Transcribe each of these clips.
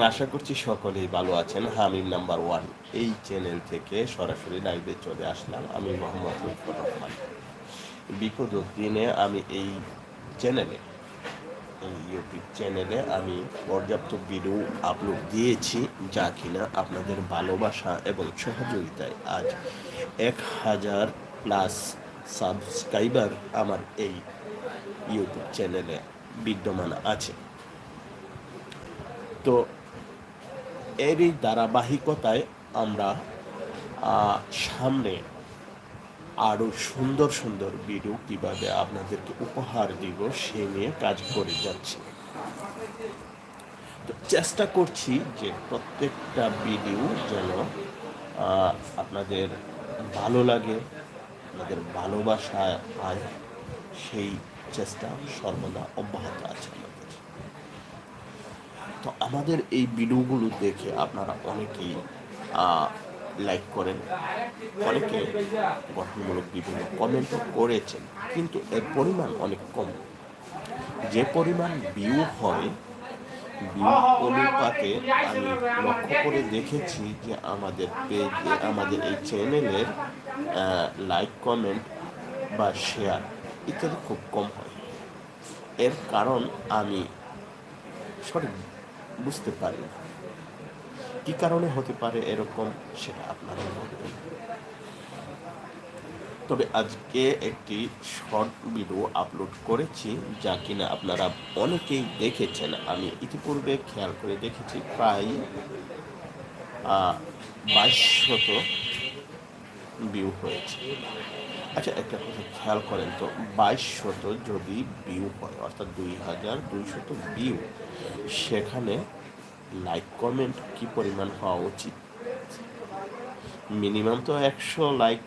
আশা করছি সকলেই ভালো আছেন। Hamim number one. এই চ্যানেল থেকে সরাসরি লাইভে চলে আসলাম আমি মোহাম্মদ লুৎফর রহমান। বিপদ দিনে আমি এই চ্যানেলে এই ইউটিউব চ্যানেলে আমি পর্যাপ্ত ভিডিও আপলোড দিয়েছি, যা কিনা আপনাদের ভালোবাসা এবং সহযোগিতায় আজ এক হাজার প্লাস সাবস্ক্রাইবার আমার এই ইউটিউব চ্যানেলে বিদ্যমান আছে। তো এরই ধারাবাহিকতায় আমরা সামনে আরও সুন্দর সুন্দর ভিডিও কীভাবে আপনাদেরকে উপহার দিব সে নিয়ে কাজ করে যাচ্ছি। তো চেষ্টা করছি যে প্রত্যেকটা ভিডিও যেন আপনাদের ভালো লাগে, আপনাদের ভালোবাসা পায় সেই চেষ্টা সর্বদা অব্যাহত আছে। তো আমাদের এই ভিডিওগুলো দেখে আপনারা অনেকেই লাইক করেন, অনেকে গঠনমূলক বিভিন্ন কমেন্টও করেছেন, কিন্তু এর পরিমাণ অনেক কম। যে পরিমাণ ভিউ হয় ভিউ অনুপাতে আমি লক্ষ্য করে দেখেছি যে আমাদের পেজে আমাদের এই চ্যানেলের লাইক কমেন্ট বা শেয়ার ইত্যাদি খুব কম হয়। এর কারণ আমি সঠিক বুঝতে পারি না। কি কারণে হতে পারে এরকম সেটা আপনারা বলবেন। তবে আজকে একটি শর্ট ভিডিও আপলোড করেছি যা কিনা আপনারা অনেকেই দেখেছেন। আমি ইতিপূর্বে খেয়াল করে দেখেছি প্রায় বাইশ শত ভিউ হয়েছে। আচ্ছা একটা কথা খেয়াল করেন তো বাইশ শত যদি ভিউ হয়, অর্থাৎ দুই হাজার দুইশত ভিউ সেখানে লাইক কমেন্ট কি পরিমাণ হওয়া উচিত? মিনিমাম তো একশো লাইক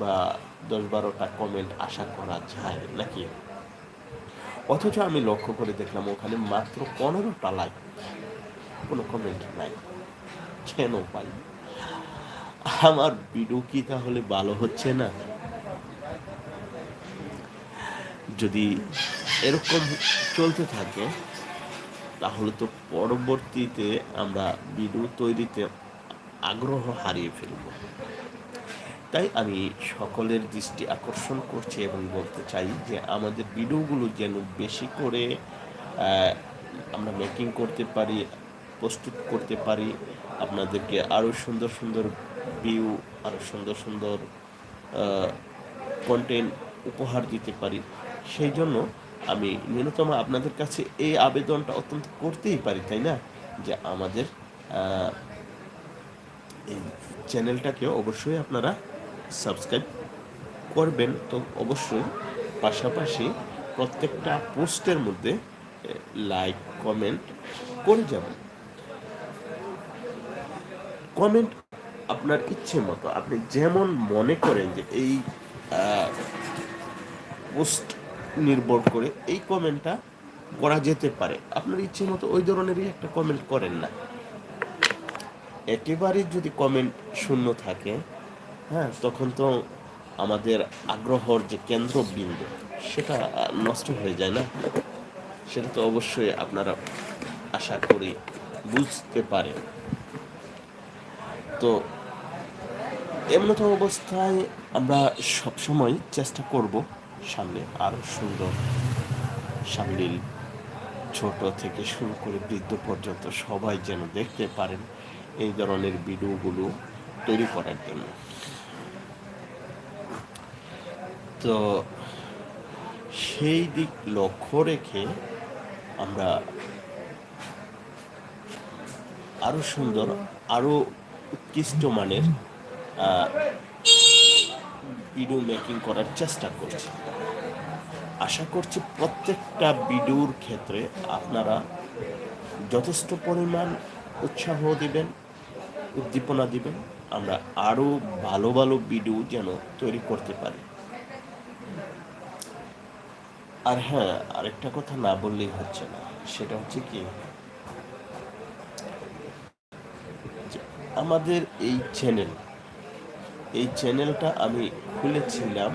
বা দশ বারোটা কমেন্ট আশা করা যায় নাকি? অথচ আমি লক্ষ্য করে দেখলাম ওখানে মাত্র পনেরোটা লাইক কোনো কমেন্ট নাই। কেন পাই আমার ভিডিও কি তাহলে ভালো হচ্ছে না? যদি এরকম চলতে থাকে, তাহলে তো পরবর্তীতে আমরা ভিডিও তৈরিতে আগ্রহ হারিয়ে ফেলব। তাই আমি সকলের দৃষ্টি আকর্ষণ করছি এবং বলতে চাই যে আমাদের ভিডিওগুলো যেন বেশি করে আমরা মেকিং করতে পারি, প্রস্তুত করতে পারি, আপনাদেরকে আরও সুন্দর সুন্দর ভিউ আরও সুন্দর সুন্দর কন্টেন্ট উপহার দিতে পারি। সেই জন্য আমি ন্যূনতম আপনাদের কাছে এই আবেদনটা অত্যন্ত করতেই পারি, তাই না? যে আমাদের এই চ্যানেলটাকে অবশ্যই আপনারা সাবস্ক্রাইব করবেন। তো অবশ্যই পাশাপাশি প্রত্যেকটা পোস্টের মধ্যে লাইক, কমেন্ট করে যাবেন। কমেন্ট আপনার ইচ্ছে মতো, আপনি যেমন মনে করেন যে এই পোস্ট নির্ভর করে এই কমেন্টটা করা যেতে পারে। আপনার ইচ্ছে মতো ওই ধরনেরই একটা কমেন্ট করেন না। একেবারে যদি কমেন্ট শূন্য থাকে হ্যাঁ তখন তো আমাদের আগ্রহর যে কেন্দ্রবিন্দু, সেটা নষ্ট হয়ে যায় না। সেটা তো অবশ্যই আপনারা আশা করি বুঝতে পারেন। তো এমনত অবস্থায় আমরা সবসময় চেষ্টা করব সামনে আরও সুন্দর সামলিল ছোট থেকে শুরু করে বৃদ্ধ পর্যন্ত সবাই যেন দেখতে পারেন এই ধরনের ভিডিওগুলো তৈরি করার জন্য। তো সেই দিক লক্ষ্য রেখে আমরা আরও সুন্দর, আরও উৎকৃষ্ট মানের ভিডিও মেকিং করার চেষ্টা করছি। আশা করছি প্রত্যেকটা ভিডিওর ক্ষেত্রে আপনারা যথেষ্ট পরিমাণ উৎসাহ দিবেন, উদ্দীপনা দিবেন। আমরা আরও ভালো ভালো ভিডিও যেন তৈরি করতে পারি। আর হ্যাঁ আরেকটা কথা না বললেই হচ্ছে না, সেটা হচ্ছে কি? আমাদের এই চ্যানেল এই চ্যানেলটা আমি খুলেছিলাম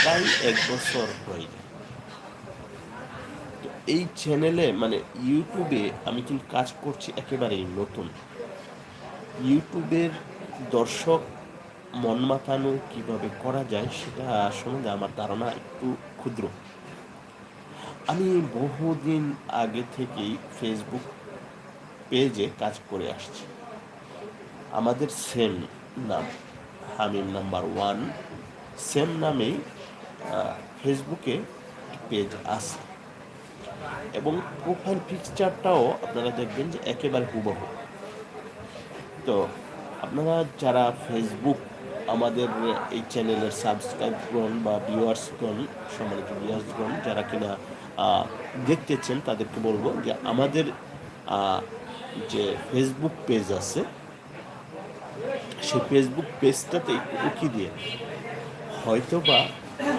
প্রায় এক বছর হয়ে যায় তো এই চ্যানেলে মানে ইউটিউবে আমি কিন্তু কাজ করছি একেবারেই নতুন। ইউটিউবের দর্শক মন মাতানো কীভাবে করা যায় সেটা সম্বন্ধে আমার ধারণা একটু ক্ষুদ্র। আমি বহুদিন আগে থেকেই ফেসবুক পেজে কাজ করে আসছি। আমাদের সেম নাম হামিম নাম্বার ওয়ান সেম নামেই ফেসবুকে পেজ আছে। এবং প্রোফাইল পিকচারটাও আপনারা দেখবেন যে একেবারে হুবহু। তো আপনারা যারা ফেসবুক আমাদের এই চ্যানেলের সাবস্ক্রাইবগণ বা ভিউয়ার্সগণ সম্মানিত ভিউয়ার্সগণ যারা কিনা দেখতেছেন, তাদেরকে বলব যে আমাদের যে ফেসবুক পেজ আছে, সেই ফেসবুক পেজটাতে উকি দিয়ে হয়তো বা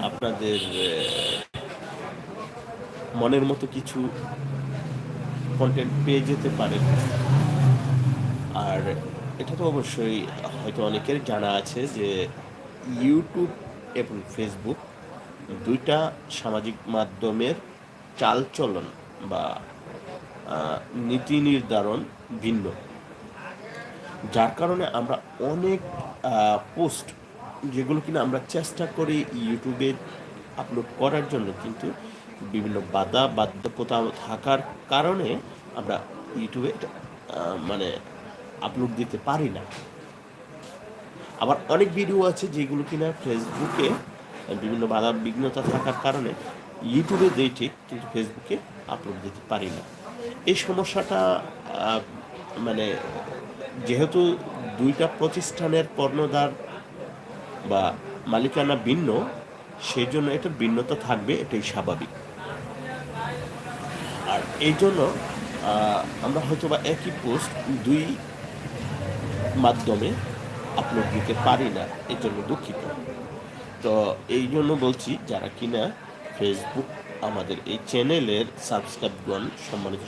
আপনাদের মনের মতো কিছু কন্টেন্ট পেয়ে যেতে পারেন। আর এটা তো অবশ্যই হয়তো অনেকের জানা আছে যে ইউটিউব এবং ফেসবুক দুইটা সামাজিক মাধ্যমের চালচলন বা নীতি নির্ধারণ ভিন্ন। যার কারণে আমরা অনেক পোস্ট যেগুলো কিনা আমরা চেষ্টা করি ইউটিউবে আপলোড করার জন্য, কিন্তু বিভিন্ন বাধা, বাধ্যকতা থাকার কারণে আমরা ইউটিউবে মানে আপলোড দিতে পারি না। আবার অনেক ভিডিও আছে যেগুলো কিনা ফেসবুকে বিভিন্ন বাধা, বিঘ্নতা থাকার কারণে ইউটিউবে দেই ঠিক, কিন্তু ফেসবুকে আপলোড দিতে পারি না। এই সমস্যাটা মানে যেহেতু দুইটা প্রতিষ্ঠানের কর্ণধার বা মালিকানা ভিন্ন সেই জন্য এটার ভিন্নতা থাকবে, এটাই স্বাভাবিক। আর এই জন্য আমরা হয়তো বা একই পোস্ট দুই মাধ্যমে আপলোড দিতে পারি না এর জন্য দুঃখিত। তো এই জন্য বলছি, যারা কিনা ফেসবুক আমাদের এই চ্যানেলের সাবস্ক্রাইবগণ সম্মানিত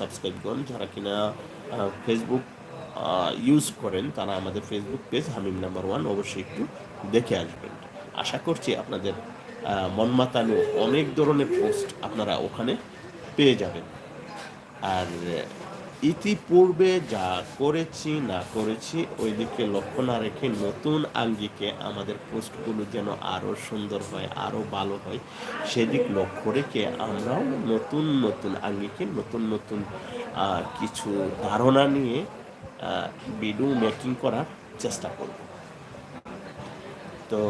সাবস্ক্রাইবগণ যারা কিনা ফেসবুক ইউজ করেন তারা আমাদের Facebook page Hamim number one অবশ্যই একটু দেখে আসবেন। আশা করছি আপনাদের আহ, মন মাতানো অনেক ধরনের পোস্ট আপনারা ওখানে পেয়ে যাবেন। আর ইতিপূর্বে যা করেছি না করেছি ওই দিকে লক্ষ্য না রেখে নতুন আঙ্গিকে আমাদের পোস্টগুলো যেন আরও সুন্দর হয় আরও ভালো হয় সেদিক লক্ষ্য রেখে আমরাও নতুন নতুন আঙ্গিকে নতুন নতুন কিছু ধারণা নিয়ে ভিডিও মেকিং করার চেষ্টা করব। তো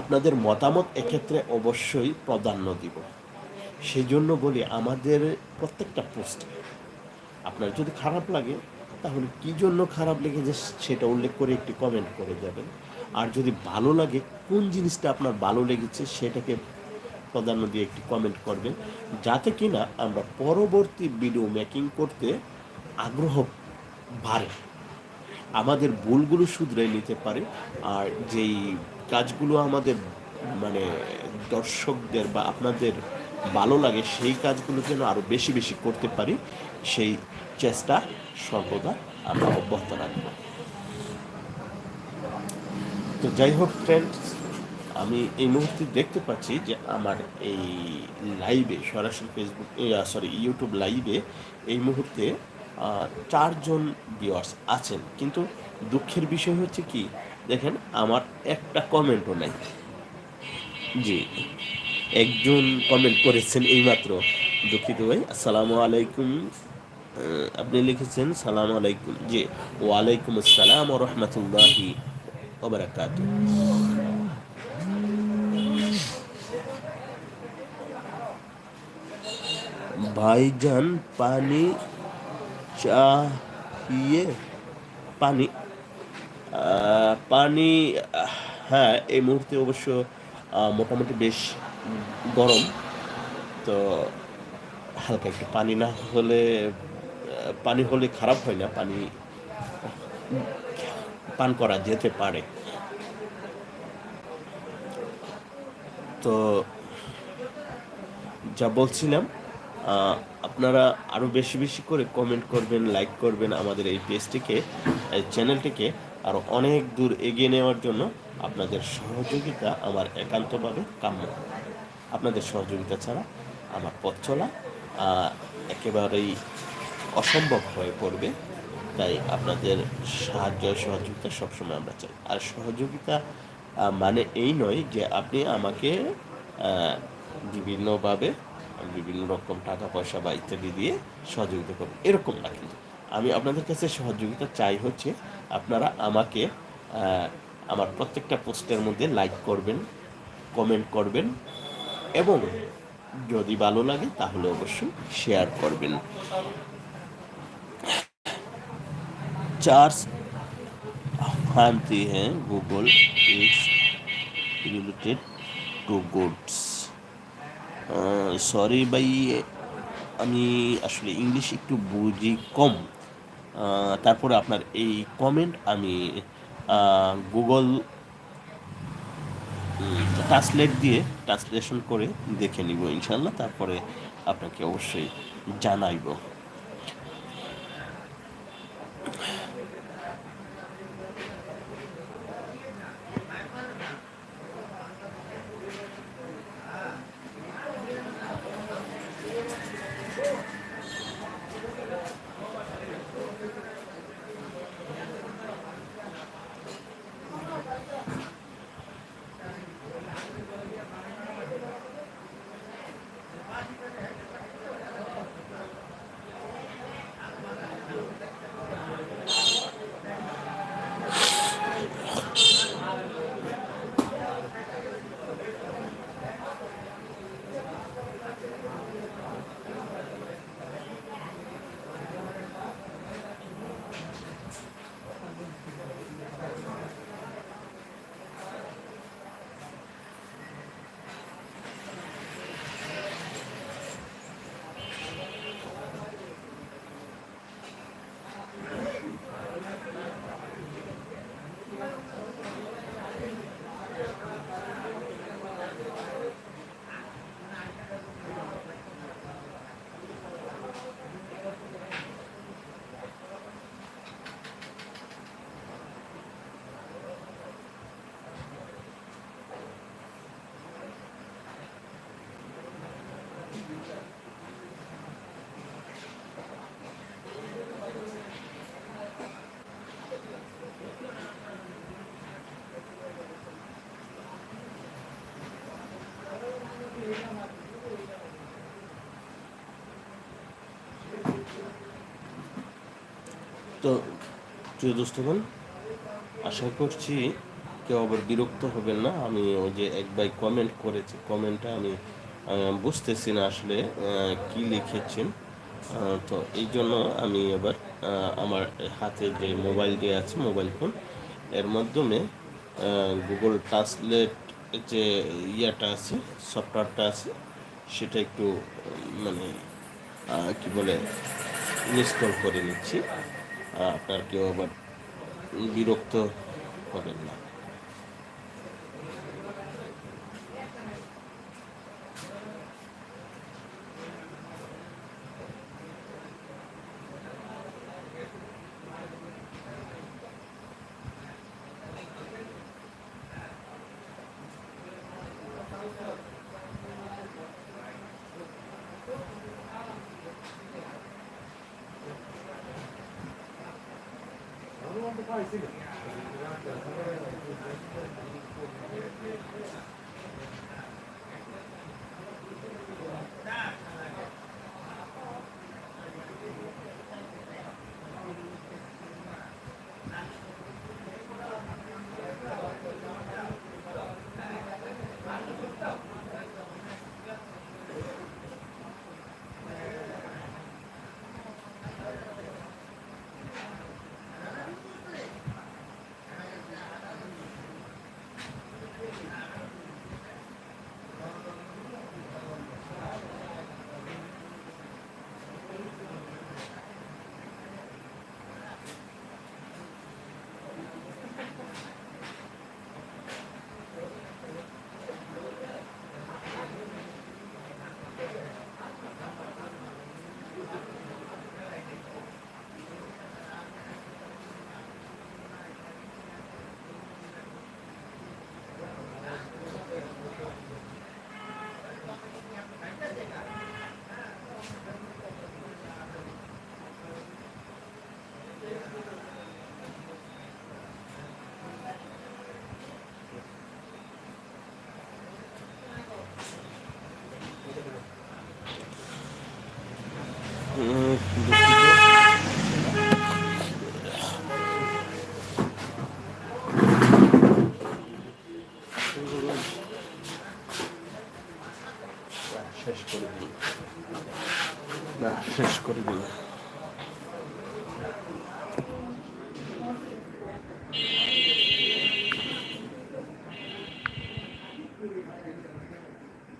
আপনাদের মতামত এক্ষেত্রে অবশ্যই প্রাধান্য দিব। সেই জন্য বলি, আমাদের প্রত্যেকটা পোস্ট আপনার যদি খারাপ লাগে, তাহলে কী জন্য খারাপ লেগেছে সেটা উল্লেখ করে একটি কমেন্ট করে যাবেন আর যদি ভালো লাগে, কোন জিনিসটা আপনার ভালো লেগেছে সেটাকে প্রাধান্য দিয়ে একটি কমেন্ট করবেন। যাতে কিনা আমরা পরবর্তী ভিডিও মেকিং করতে আগ্রহ বাড়ে। আমাদের ভুলগুলো শুধরে নিতে পারে আর যেই কাজগুলো আমাদের মানে দর্শকদের বা আপনাদের ভালো লাগে সেই কাজগুলো যেন আরও বেশি বেশি করতে পারি, সেই চেষ্টা সর্বদা আমরা অব্যাহত রাখব। তো যাই হোক ফ্রেন্ডস আমি এই মুহূর্তে দেখতে পাচ্ছি যে আমার এই লাইভে সরাসরি ফেসবুক সরি ইউটিউব লাইভে এই মুহূর্তে চারজন ভিউয়ার্স আছেন। কিন্তু দুঃখের বিষয় হচ্ছে কি, দেখেন আমার একটা কমেন্টও নাই। জি, একজন কমেন্ট করেছেন এইমাত্র। দুঃখিত ভাই, আসসালামু আলাইকুম। আপনি লিখেছেন, সালাম আলাইকুম। জি, ওয়ালাইকুম আসসালাম ও রহমতুল্লাহি ওবরাকাত ভাইজান, পানি চাহিয়ে পানি পানি হ্যাঁ এই মুহূর্তে অবশ্য মোটামুটি বেশ গরম। তো হালকা একটু পানি না হলে পানি হলে খারাপ হয় না, পানি পান করা যেতে পারে। তো যা বলছিলাম আপনারা আরও বেশি বেশি করে কমেন্ট করবেন লাইক করবেন আমাদের এই পেজটিকে, এই চ্যানেলটিকে আরও অনেক দূর এগিয়ে নেওয়ার জন্য আপনাদের সহযোগিতা আমার একান্তভাবে কাম্য। আপনাদের সহযোগিতা ছাড়া আমার পথ চলা একেবারেই অসম্ভব হয়ে পড়বে। তাই আপনাদের সাহায্য, সহযোগিতা সবসময় আমরা চাই। আর সহযোগিতা মানে এই নয় যে আপনি আমাকে বিভিন্নভাবে বিভিন্ন রকম টাকা পয়সা বা ইত্যাদি দিয়ে সহযোগিতা করবেন এরকম না কিন্তু। আমি আপনাদের কাছে সহযোগিতা চাই হচ্ছে আপনারা আমাকে আমার প্রত্যেকটা পোস্টের মধ্যে লাইক করবেন, কমেন্ট করবেন এবং যদি ভালো লাগে তাহলে অবশ্যই শেয়ার করবেন। চার্জ হ্যাঁ Google is related to goods. Sorry bye আমি আসলে ইংলিশ একটু বুঝি কম। তারপরে আপনার এই কমেন্ট আমি গুগল ট্রান্সলেট দিয়ে ট্রান্সলেশন করে দেখে নিব ইনশাল্লাহ তারপরে আপনাকে অবশ্যই জানাইব। তো, প্রিয় দোস্তগণ, আশা করছি কেউ আবার বিরক্ত হবেন না। আমি ওই যে এক ভাই কমেন্ট করেছি কমেন্টটা আমি বুঝতেছি না আসলে কি লিখেছেন। তো এই জন্য আমি এবার আমার হাতে যে মোবাইল দিয়ে আছে মোবাইল ফোন এর মাধ্যমে গুগল ট্রান্সলেট যে ইয়াটা আছে সফটওয়্যারটা আছে, সেটা একটু মানে কি বলে ইনস্টল করে নিচ্ছি। আপনার কেউ আবার বিরক্ত হবেন না। 何でこれを言うんですか?